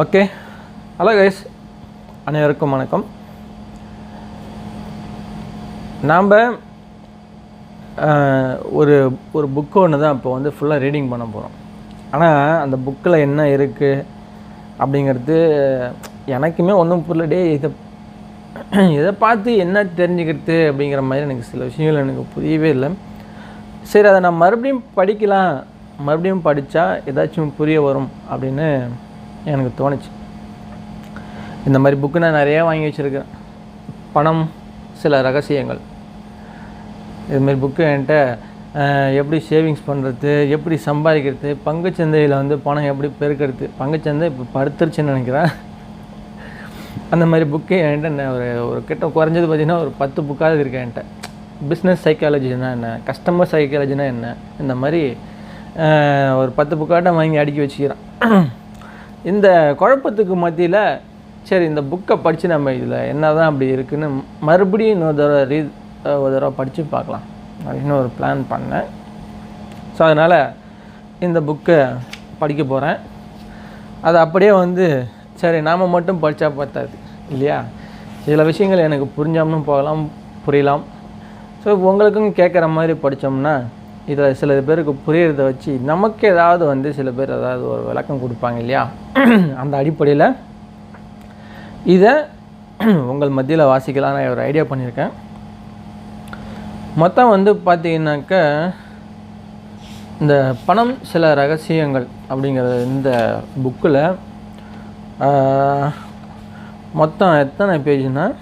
Okay. Hello guys அனைவருக்கும் வணக்கம். நாம் ஒரு ஒரு புக்கு ஒன்று தான் இப்போ வந்து ஃபுல்லாக ரீடிங் பண்ண போகிறோம் ஆனால் அந்த புக்கில் என்ன இருக்குது அப்படிங்கிறது எனக்குமே ஒன்றும் புரியலடே இதை இதை பார்த்து என்ன தெரிஞ்சுக்கிறது அப்படிங்கிற மாதிரி எனக்கு சில விஷயங்கள் எனக்கு புரியவே இல்லை. சரி அதை நான் மறுபடியும் படிக்கலாம். மறுபடியும் படித்தா ஏதாச்சும் புரிய வரும் அப்படின்னு எனக்கு தோணுச்சு. இந்த மாதிரி புக்கு நான் நிறையா வாங்கி வச்சுருக்கேன். பணம் சில ரகசியங்கள். இதுமாரி புக்கு என்கிட்ட எப்படி சேவிங்ஸ் பண்ணுறது எப்படி சம்பாதிக்கிறது பங்குச்சந்தையில் வந்து பணம் எப்படி பெருக்கிறது பங்குச்சந்தை இப்போ படுத்துருச்சுன்னு நினைக்கிறேன். அந்த மாதிரி புக்கு என்கிட்ட என்ன ஒரு ஒரு கிட்ட குறைஞ்சது பார்த்திங்கன்னா ஒரு பத்து புக்காவது இருக்கேன் என்கிட்ட. பிஸ்னஸ் சைக்காலஜினா என்ன கஸ்டமர் சைக்காலஜினா என்ன இந்த மாதிரி ஒரு பத்து புக்காட்டம் வாங்கி அடுக்கி வச்சுக்கிறேன். இந்த குழப்பத்துக்கு மத்தியில் சரி இந்த புக்கை படித்து நம்ம இதில் என்ன தான் அப்படி இருக்குன்னு மறுபடியும் இன்னொரு தடவை ரீ ஒரு தடவை படித்து பார்க்கலாம். அப்படின்னு ஒரு பிளான் பண்ணேன். ஸோ அதனால் இந்த புக்கை படிக்க போகிறேன் அது அப்படியே வந்து சரி நாம் மட்டும் படித்தா பார்த்தாது இல்லையா? சில விஷயங்கள் எனக்கு புரிஞ்சாமலும் போகலாம் புரியலாம். ஸோ உங்களுக்கும் கேட்குற மாதிரி படித்தோம்னா இதில் சில பேருக்கு புரியறத வச்சு நமக்கு ஏதாவது வந்து சில பேர் ஏதாவது ஒரு விளக்கம் கொடுப்பாங்க இல்லையா? அந்த அடிப்படையில் இதை உங்கள் மத்தியில் வாசிக்கலாம் நான் ஒரு ஐடியா பண்ணியிருக்கேன். மொத்தம் வந்து பார்த்தீங்கன்னாக்க இந்த பணம் சில ரகசியங்கள் அப்படிங்கிற இந்த புக்கில் மொத்தம் எத்தனை பேஜ்னால்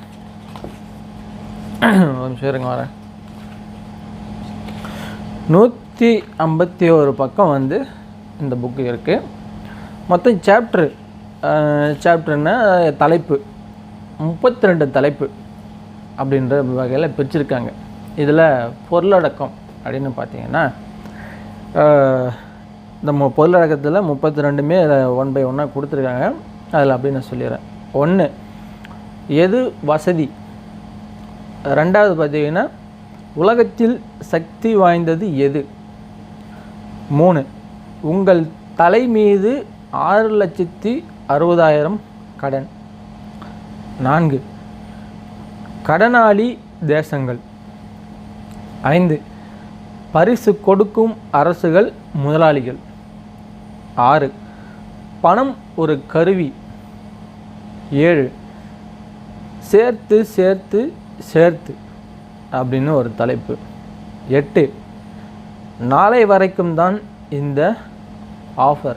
ஒரு நிமிஷம் இருங்க வரேன். நூற்றி ஐம்பத்தி ஒரு பக்கம் வந்து இந்த புக்கு இருக்குது மொத்தம் சாப்ட்ரு சாப்டர்னா தலைப்பு. முப்பத்தி ரெண்டு தலைப்பு அப்படின்ற வகையில் பிரிச்சிருக்காங்க. இதில் பொருளடக்கம் அப்படின்னு பார்த்தீங்கன்னா இந்த பொருளடக்கத்தில் முப்பத்தி ரெண்டுமே ஒன் பை ஒன்னாக கொடுத்துருக்காங்க. அதில் அப்படி நான் சொல்லிடுறேன் ஒன்று எது வசதி? ரெண்டாவது பார்த்தீங்கன்னா உலகத்தில் சக்தி வாய்ந்தது எது? மூணு உங்கள் தலை மீது ஆறு லட்சத்தி அறுபதாயிரம் கடன். நான்கு கடனாளி தேசங்கள். ஐந்து பரிசு கொடுக்கும் அரசுகள் முதலாளிகள். ஆறு பணம் ஒரு கருவி. ஏழு சேர்த்து சேர்த்து சேர்த்து. அப்படின்னு ஒரு தலைப்பு. எட்டு. நாளை வரைக்கும் தான் இந்த ஆஃபர்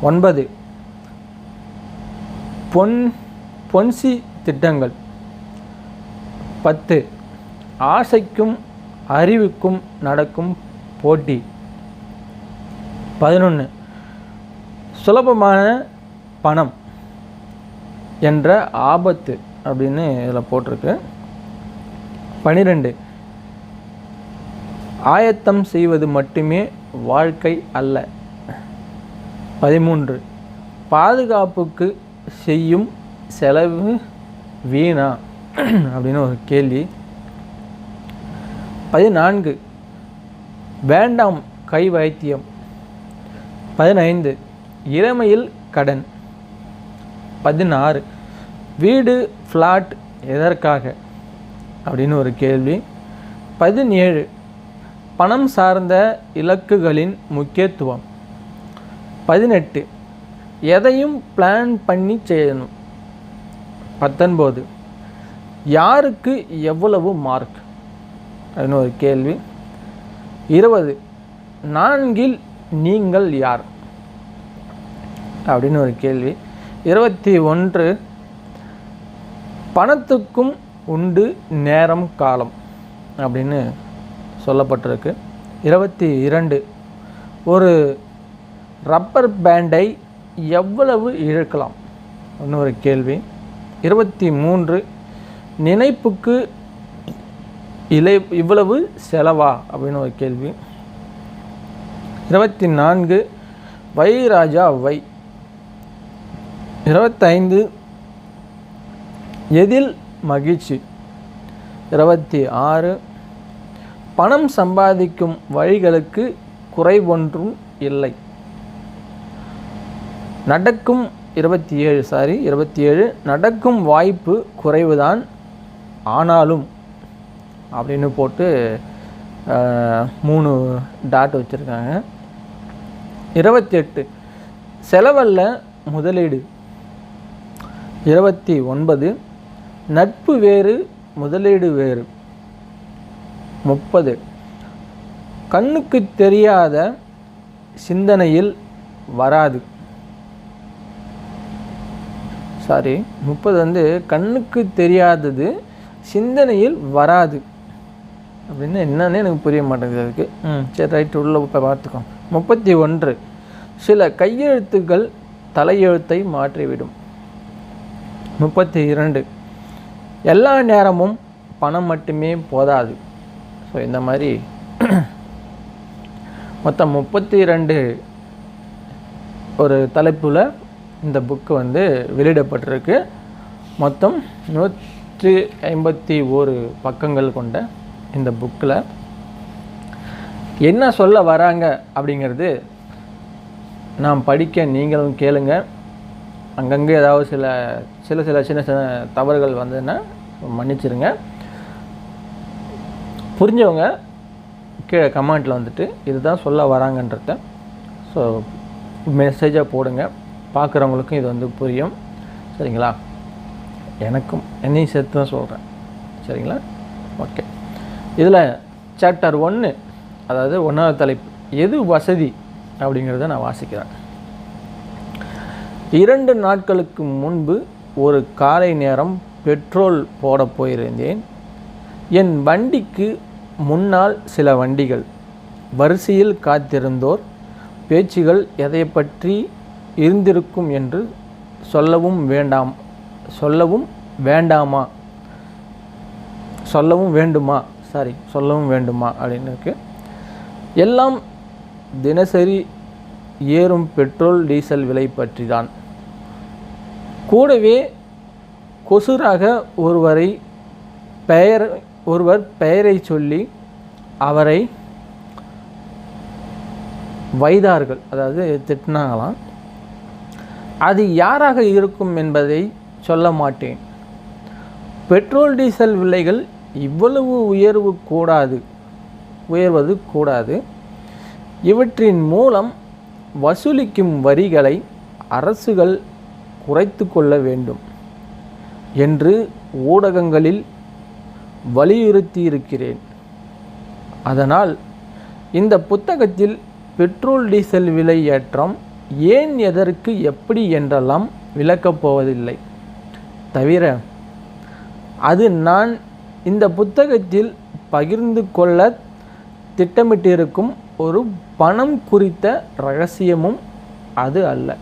ஒன்பது. பொன் பொன்சி திட்டங்கள். பத்து. ஆசைக்கும் அறிவுக்கும் நடக்கும் போட்டி. பதினொன்று சுலபமான பணம் என்ற ஆபத்து அப்படின்னு இதில் போட்டிருக்கு. பனிரெண்டு. ஆயத்தம் செய்வது மட்டுமே வாழ்க்கை அல்ல. பதிமூன்று. பாதுகாப்புக்கு செய்யும் செலவு வீணா? அப்படின்னு ஒரு கேள்வி. பதினான்கு. வேண்டாம் கை வைத்தியம் பதினைந்து. இளமையில் கடன். பதினாறு. வீடு ஃப்ளாட் எதற்காக? அப்படின்னு ஒரு கேள்வி. பதினேழு பணம் சார்ந்த இலக்குகளின் முக்கியத்துவம். பதினெட்டு எதையும் பிளான் பண்ணி செய்யணும். பத்தொன்பது யாருக்கு எவ்வளவு மார்க் அப்படின்னு ஒரு கேள்வி. இருபது நான்கில் நீங்கள் யார்? அப்படின்னு ஒரு கேள்வி. இருபத்தி ஒன்று பணத்துக்கும் உண்டு நேரம் காலம் அப்படின்னு சொல்லப்பட்டிருக்கு. இருபத்தி இரண்டு. ஒரு ரப்பர் பேண்டை எவ்வளவு இழுக்கலாம்? இன்னொரு கேள்வி. இருபத்தி மூன்று. நினைப்புக்கு இலை இவ்வளவு செலவா? அப்படின்னு ஒரு கேள்வி. இருபத்தி நான்கு. வை. ராஜா வை இருபத்தைந்து எதில் மகிழ்ச்சி. இருபத்தி ஆறு. பணம் சம்பாதிக்கும் வழிகளுக்கு குறைவொன்றும் இல்லை. நடக்கும் இருபத்தி ஏழு சாரி இருபத்தி ஏழு. நடக்கும் வாய்ப்பு குறைவுதான் ஆனாலும் அப்படின்னு போட்டு மூணு டாட் வச்சுருக்காங்க. இருபத்தி எட்டு. செலவல்ல முதலீடு. இருபத்தி ஒன்பது. நட்பு வேறு முதலீடு வேறு. முப்பது. கண்ணுக்கு தெரியாத சிந்தனையில் வராது. சாரி முப்பது வந்து கண்ணுக்கு தெரியாதது சிந்தனையில் வராது. அப்படின்னு என்னன்னு எனக்கு புரிய மாட்டேங்குது அதுக்கு. ம் சரி ரைட் உள்ள இப்போ பார்த்துக்கோ. முப்பத்தி ஒன்று. சில கையெழுத்துக்கள் தலையெழுத்தை மாற்றிவிடும். முப்பத்தி இரண்டு. எல்லா நேரமும் பணம் மட்டுமே போதாது. ஸோ இந்த மாதிரி மொத்தம் முப்பத்தி ரெண்டு ஒரு தலைப்பில் இந்த புக்கு வந்து வெளியிடப்பட்டிருக்கு. மொத்தம் நூற்றி ஐம்பத்தி ஓரு பக்கங்கள் கொண்ட இந்த புக்கில் என்ன சொல்ல வராங்க அப்படிங்கிறது நாம் படிக்க நீங்களும் கேளுங்க. அங்கங்கே ஏதாவது சில சில சில சின்ன சின்ன தவறுகள் வந்ததுன்னா மன்னிச்சிருங்க. புரிஞ்சவங்க கீழே கமெண்ட்டில் வந்துட்டு இதுதான் சொல்ல வராங்கன்றத ஸோ மெசேஜாக போடுங்க. பார்க்குறவங்களுக்கும் இது வந்து புரியும். சரிங்களா? எனக்கும் என்னையும் சேர்த்து தான் சொல்கிறேன் சரிங்களா? ஓகே இதில் சாப்டர் ஒன்று அதாவது ஒன்றாவது தலைப்பு எது வசதி அப்படிங்கிறத நான் வாசிக்கிறேன். இரண்டு நாட்களுக்கு முன்பு ஒரு காலை நேரம் பெட்ரோல் போட போயிருந்தேன். என் வண்டிக்கு முன்னால் சில வண்டிகள். வரிசையில் காத்திருந்தோர் பேச்சுகள் எதை பற்றி இருந்திருக்கும் என்று சொல்லவும் வேண்டாம் சொல்லவும் வேண்டாமா? சொல்லவும் வேண்டுமா? சாரி சொல்லவும் வேண்டுமா? அப்படின்னு இருக்கு. எல்லாம் தினசரி ஏறும் பெட்ரோல் டீசல் விலை பற்றி தான் கூடவே கொசுராக ஒருவரை பெயர் ஒருவர் பெயரை சொல்லி அவரை வைதார்கள் அதாவது திட்டினாங்களாம். அது யாராக இருக்கும் என்பதை சொல்ல மாட்டேன். பெட்ரோல் டீசல் விலைகள் இவ்வளவு உயர்வு கூடாது உயர்வது கூடாது. இவற்றின் மூலம் வசூலிக்கும் வரிகளை அரசுகள் குறைத்து கொள்ள வேண்டும். என்று ஊடகங்களில் வலியுறுத்தியிருக்கிறேன். அதனால் இந்த புத்தகத்தில் பெட்ரோல் டீசல் விலை ஏற்றம் ஏன் எதற்கு எப்படி என்றெல்லாம் விளக்கப் போவதில்லை. தவிர அது நான் இந்த புத்தகத்தில் பகிர்ந்து கொள்ள திட்டமிட்டிருக்கும் ஒரு பணம் குறித்த ரகசியமும் அது அல்ல.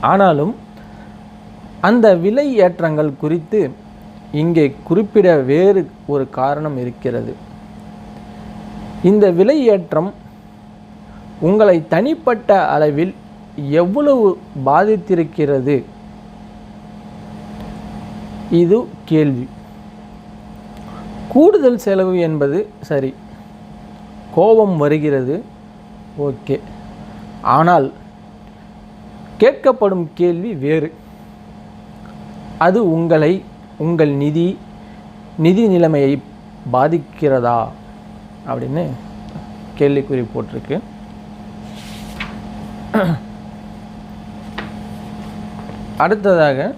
ஆனாலும் அந்த விலை ஏற்றங்கள் குறித்து இங்கே குறிப்பிட வேறு ஒரு காரணம் இருக்கிறது. இந்த விலை ஏற்றம் உங்களை தனிப்பட்ட அளவில் எவ்வளவு பாதித்திருக்கிறது? இது கேள்வி. கூடுதல் செலவு என்பது சரி. கோபம் வருகிறது. ஓகே. ஆனால் கேட்கப்படும் கேள்வி வேறு. அது உங்களை உங்கள் நிதி நிதி நிலைமையை பாதிக்கிறதா? அப்படின்னு கேள்விக்குறி போட்டிருக்கு. அடுத்ததாக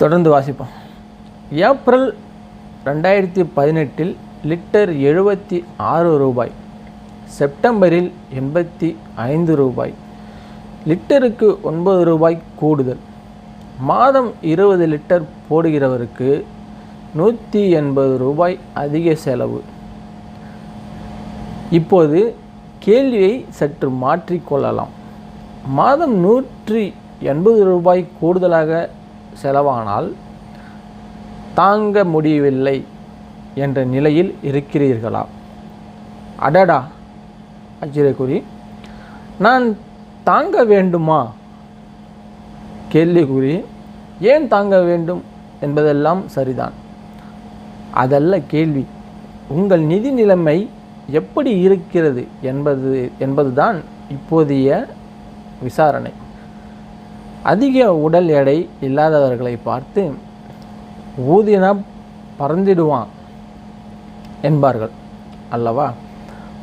தொடர்ந்து வாசிப்போம். ஏப்ரல் ரெண்டாயிரத்தி பதினெட்டில் லிட்டர் எழுபத்தி ஆறு ரூபாய் செப்டம்பரில் எண்பத்தி ஐந்து ரூபாய் லிட்டருக்கு ஒன்பது ரூபாய் கூடுதல். மாதம் இருபது லிட்டர் போடுகிறவருக்கு நூற்றி எண்பது ரூபாய் அதிக செலவு. இப்போது கேள்வியை சற்று மாற்றிக்கொள்ளலாம் மாதம் நூற்றி எண்பது ரூபாய் கூடுதலாக செலவானால் தாங்க முடியவில்லை என்ற நிலையில் இருக்கிறீர்களா? அடடா ஆச்சரியக்குறி. நான் தாங்க வேண்டுமா? கேள்விக்குறி ஏன் தாங்க வேண்டும் என்பதெல்லாம் சரிதான். அதல்ல கேள்வி உங்கள் நிதி நிலைமை எப்படி இருக்கிறது என்பது என்பதுதான் இப்போதைய விசாரணை. அதிக உடல் எடை இல்லாதவர்களை பார்த்து ஊதினா பறந்திடுவான் என்பார்கள் அல்லவா?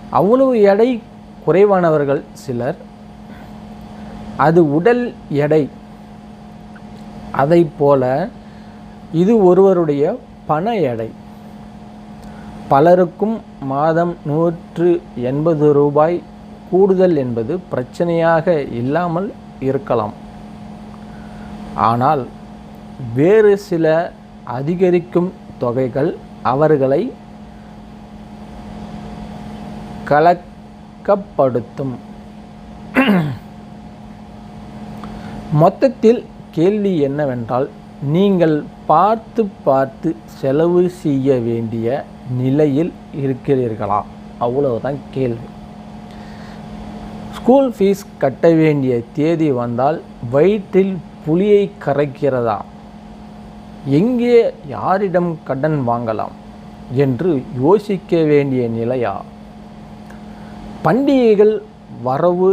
அவ்வளவு எடை குறைவானவர்கள் சிலர். அது உடல் எடை அதை போல இது ஒருவருடைய பண எடை. பலருக்கும் மாதம் நூற்று எண்பது ரூபாய் கூடுதல் என்பது பிரச்சனையாக இல்லாமல் இருக்கலாம். ஆனால் வேறு சில அதிகரிக்கும் தொகைகள் அவர்களை கலக்கப்படுத்தும். மொத்தத்தில் கேள்வி என்னவென்றால் நீங்கள் பார்த்து பார்த்து செலவு செய்ய வேண்டிய நிலையில் இருக்கிறீர்களா? அவ்வளவுதான் கேள்வி. ஸ்கூல் ஃபீஸ் கட்ட வேண்டிய தேதி வந்தால் வயிற்றில் புளியை கரைக்கிறதா? எங்கே யாரிடம் கடன் வாங்கலாம் என்று யோசிக்க வேண்டிய நிலையா? பண்டிகைகள் வரவு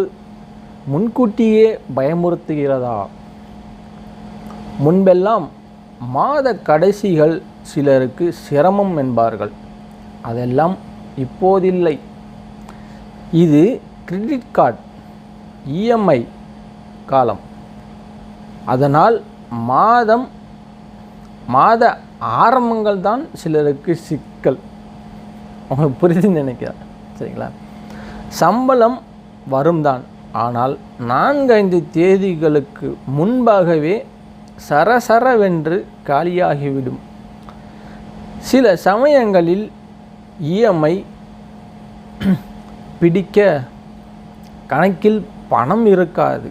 முன்கூட்டியே பயமுறுத்துகிறதா? முன்பெல்லாம் மாத கடைசிகள் சிலருக்கு சிரமம் என்பார்கள். அதெல்லாம் இப்போதில்லை. இது கிரெடிட் கார்டு இஎம்ஐ காலம். அதனால் மாதம் மாத ஆரம்பங்கள் தான் சிலருக்கு சிக்கல். உங்களுக்கு புரியுதுன்னு நினைக்கிறேன். சரிங்களா? சம்பளம் வரும் தான். ஆனால் நான்கைந்து தேதிகளுக்கு முன்பாகவே சரசரவென்று காலியாகிவிடும். சில சமயங்களில் இஎம்ஐ பிடிக்க கணக்கில் பணம் இருக்காது.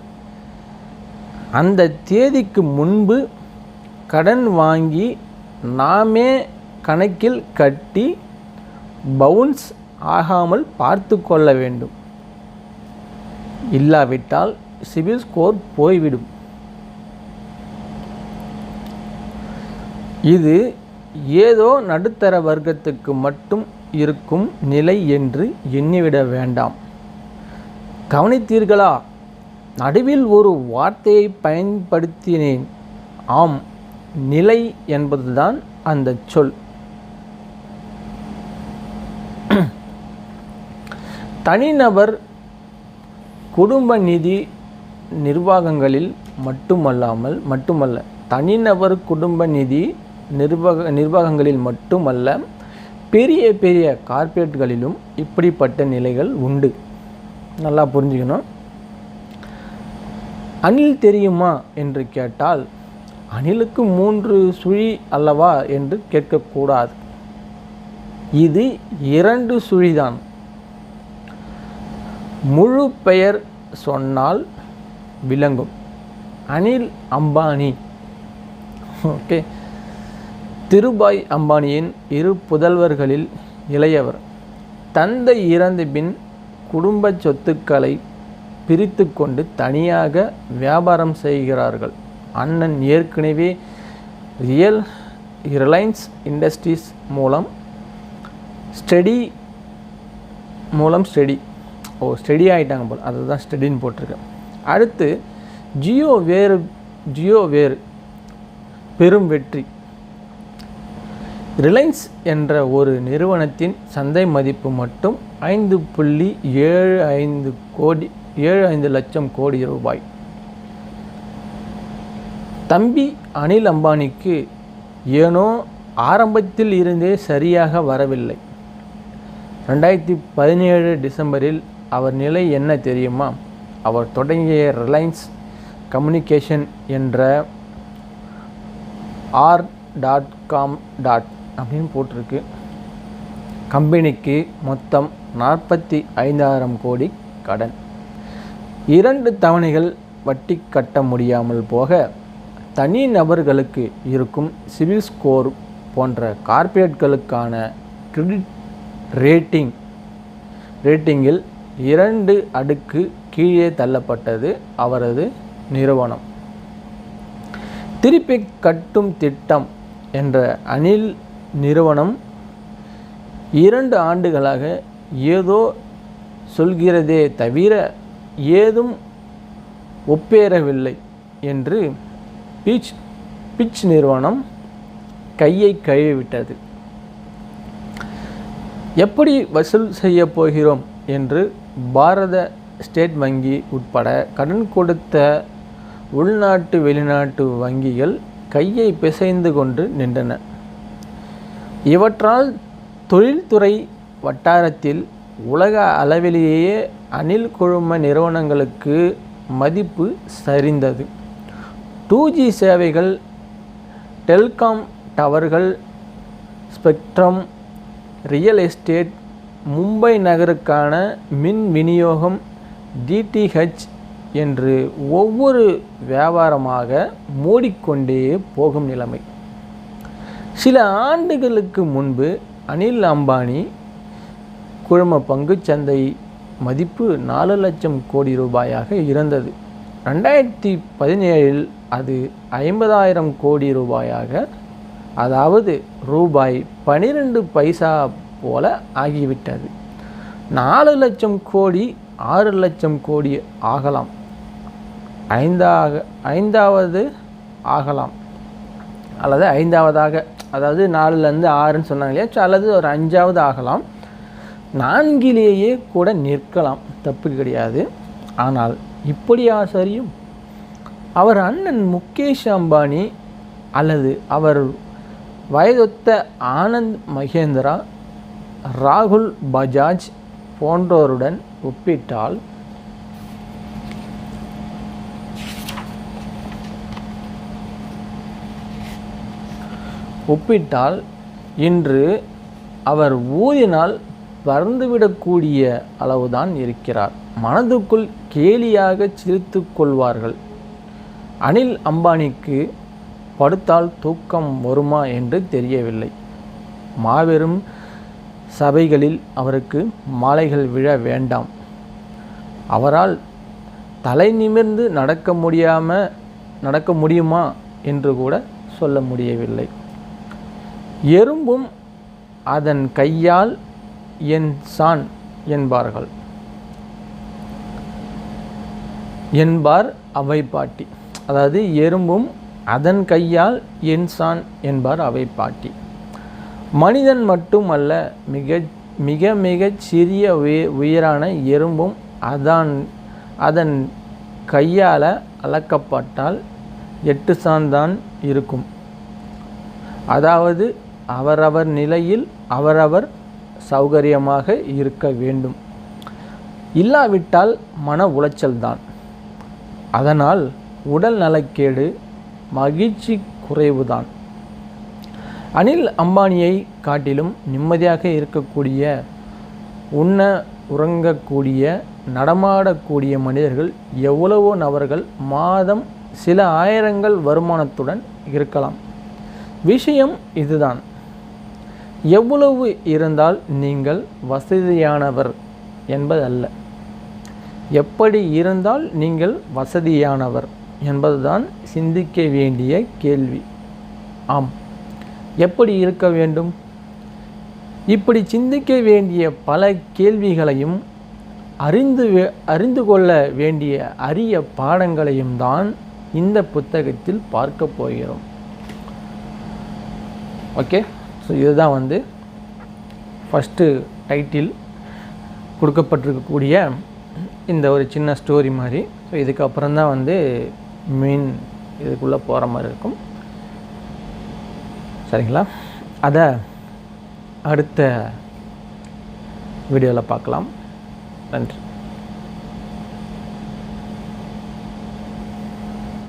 அந்த தேதிக்கு முன்பு கடன் வாங்கி நாமே கணக்கில் கட்டி பவுன்ஸ் ஆகாமல் பார்த்து கொள்ள வேண்டும். இல்லாவிட்டால் சிவில் ஸ்கோர் போய்விடும். இது ஏதோ நடுத்தர வர்க்கத்துக்கு மட்டும் இருக்கும் நிலை என்று எண்ணிவிட வேண்டாம். கவனித்தீர்களா? நடுவில் ஒரு வார்த்தையை பயன்படுத்தினேன். ஆம் நிலை என்பதுதான் அந்த சொல். தனிநபர் குடும்ப நிதி நிர்வாகங்களில் மட்டுமல்லாமல் மட்டுமல்ல தனிநபர் குடும்ப நிதி நிர்வாக நிர்வாகங்களில் மட்டுமல்ல பெரிய பெரிய கார்ப்பரேட்களிலும் இப்படிப்பட்ட நிலைகள் உண்டு. நல்லா புரிஞ்சுக்கணும். அணில் தெரியுமா என்று கேட்டால் அணிலுக்கு மூன்று சுழி அல்லவா என்று கேட்கக்கூடாது. இது இரண்டு சுழிதான். முழு பெயர் சொன்னால் விளங்கும். அனில் அம்பானி. ஓகே. திருபாய் அம்பானியின் இரு புதல்வர்களில் இளையவர். தந்தை இறந்த பின் குடும்ப சொத்துக்களை பிரித்து கொண்டு தனியாக வியாபாரம் செய்கிறார்கள். அண்ணன் ஏற்கனவே ரியல் ரிலையன்ஸ் இண்டஸ்ட்ரீஸ் மூலம் ஸ்டடி மூலம் ஸ்டடி. ஓ ஸ்டடி ஆகிட்டாங்க போல். அதுதான் ஸ்டடின்னு போட்டிருக்கேன் அடுத்து ஜியோ வேறு ஜியோ வேறு பெரும் வெற்றி. ரிலையன்ஸ் என்ற ஒரு நிறுவனத்தின் சந்தை மதிப்பு மட்டும் ஐந்து புள்ளி ஏழு ஐந்து கோடி ஏழு ஐந்து லட்சம் கோடி ரூபாய். தம்பி அனில் அம்பானிக்கு ஏனோ ஆரம்பத்தில் இருந்தே சரியாக வரவில்லை. ரெண்டாயிரத்தி பதினேழு டிசம்பரில் அவர் நிலை என்ன தெரியுமா? அவர் தொடங்கிய ரிலையன்ஸ் கம்யூனிகேஷன் என்ற ஆர் டாட் காம் டாட் அப்படின்னு போட்டிருக்கு. கம்பெனிக்கு மொத்தம் நாற்பத்தி ஐந்தாயிரம் கோடி கடன். இரண்டு தவணைகள் வட்டி கட்ட முடியாமல் போக தனி நபர்களுக்கு இருக்கும் சிவில் ஸ்கோர் போன்ற கார்ப்பரேட்களுக்கான கிரெடிட் ரேட்டிங் ரேட்டிங்கில் இரண்டு அடுக்கு கீழே தள்ளப்பட்டது அவரது நிறுவனம். திருப்பி கட்டும் திட்டம் என்ற அனில் நிறுவனம் இரண்டு ஆண்டுகளாக ஏதோ சொல்கிறதே தவிர ஏதும் ஒப்பேறவில்லை என்று பீச் பிச் நிறுவனம் கையை கழுவிவிட்டது. எப்படி வசூல் செய்ய போகிறோம் என்று பாரத ஸ்டேட் வங்கி உட்பட கடன் கொடுத்த உள்நாட்டு வெளிநாட்டு வங்கிகள் கையை பிசைந்து கொண்டு நின்றன. இவற்றால் தொழில்துறை வட்டாரத்தில் உலக அளவிலேயே அணில் குழும நிறுவனங்களுக்கு மதிப்பு சரிந்தது. டூ ஜி சேவைகள் டெல்காம் டவர்கள் ஸ்பெக்ட்ரம் ரியல் எஸ்டேட் மும்பை நகருக்கான மின் விநியோகம் டிடிஹெச் என்று ஒவ்வொரு வியாபாரமாக மூடிக்கொண்டே போகும் நிலைமை. சில ஆண்டுகளுக்கு முன்பு அனில் அம்பானி குழும பங்குச்சந்தை மதிப்பு நாலு லட்சம் கோடி ரூபாயாக இருந்தது. ரெண்டாயிரத்தி பதினேழில் அது ஐம்பதாயிரம் கோடி ரூபாயாக அதாவது ரூபாய் பனிரெண்டு பைசா போல ஆகிவிட்டது. நாலு லட்சம் கோடி ஆறு லட்சம் கோடி ஆகலாம். ஐந்தாக ஐந்தாவது ஆகலாம். அல்லது ஐந்தாவதாக அதாவது நாலுலேருந்து ஆறுன்னு சொன்னாங்க இல்லையா? சோ, அல்லது ஒரு அஞ்சாவது ஆகலாம். நான்கிலேயே கூட நிற்கலாம். தப்பு கிடையாது. ஆனால் இப்படியா சரியும் அவர் அண்ணன் முகேஷ் அம்பானி அல்லது அவர் வயதொத்த ஆனந்த் மகேந்திரா ராகுல் பஜாஜ் போன்றோருடன் ஒப்பிட்டால் ஒப்பிட்டால் இன்று அவர் ஊதினால் பறந்துவிடக்கூடிய அளவுதான் இருக்கிறார். மனதுக்குள் கேலியாக சிரித்து கொள்வார்கள். அனில் அம்பானிக்கு படுத்தால் தூக்கம் வருமா என்று தெரியவில்லை. மாபெரும் சபைகளில் அவருக்கு மாலைகள் விழ வேண்டாம். அவரால் தலை நிமிர்ந்து நடக்க முடியாம நடக்க முடியுமா என்று கூட சொல்ல முடியவில்லை. எறும்பும் அதன் கையால் என் சான் என்பார்கள். என்பார் அவை பாட்டி அதாவது எறும்பும் அதன் கையால் என் சான் என்பார் அவை பாட்டி மனிதன் மட்டுமல்ல மிக மிக மிகச் சிறிய உய உயிரான எறும்பும் அதான் அதன் கையால் அளக்கப்பட்டால் எட்டு சான்தான் இருக்கும். அதாவது அவரவர் நிலையில் அவரவர் சௌகரியமாக இருக்க வேண்டும். இல்லாவிட்டால் மன உளைச்சல்தான் அதனால் உடல் நலக்கேடு மகிழ்ச்சி குறைவுதான் அனில் அம்பானியை காட்டிலும் நிம்மதியாக இருக்கக்கூடிய உண்ண உறங்கக்கூடிய நடமாடக்கூடிய மனிதர்கள் எவ்வளவோ நபர்கள் மாதம் சில ஆயிரங்கள் வருமானத்துடன் இருக்கலாம். விஷயம் இதுதான். எவ்வளவு இருந்தால் நீங்கள் வசதியானவர் என்பதல்ல. எப்படி இருந்தால் நீங்கள் வசதியானவர் என்பதுதான் சிந்திக்க வேண்டிய கேள்வி. ஆம். எப்படி இருக்க வேண்டும்? இப்படி சிந்திக்க வேண்டிய பல கேள்விகளையும் அறிந்து வே- அறிந்து கொள்ள வேண்டிய அரிய பாடங்களையும் தான் இந்த புத்தகத்தில் பார்க்க போகிறோம். ஓகே? ஸோ இதுதான் வந்து ஃபஸ்ட்டு டைட்டில் கொடுக்கப்பட்டிருக்கக்கூடிய இந்த ஒரு சின்ன ஸ்டோரி மாதிரி. ஸோ இதுக்கப்புறம் தான் வந்து மெயின் இதுக்குள்ளே போகிற மாதிரி இருக்கும். சரிங்களா? அதை அடுத்த வீடியோவில் பார்க்கலாம். நன்றி.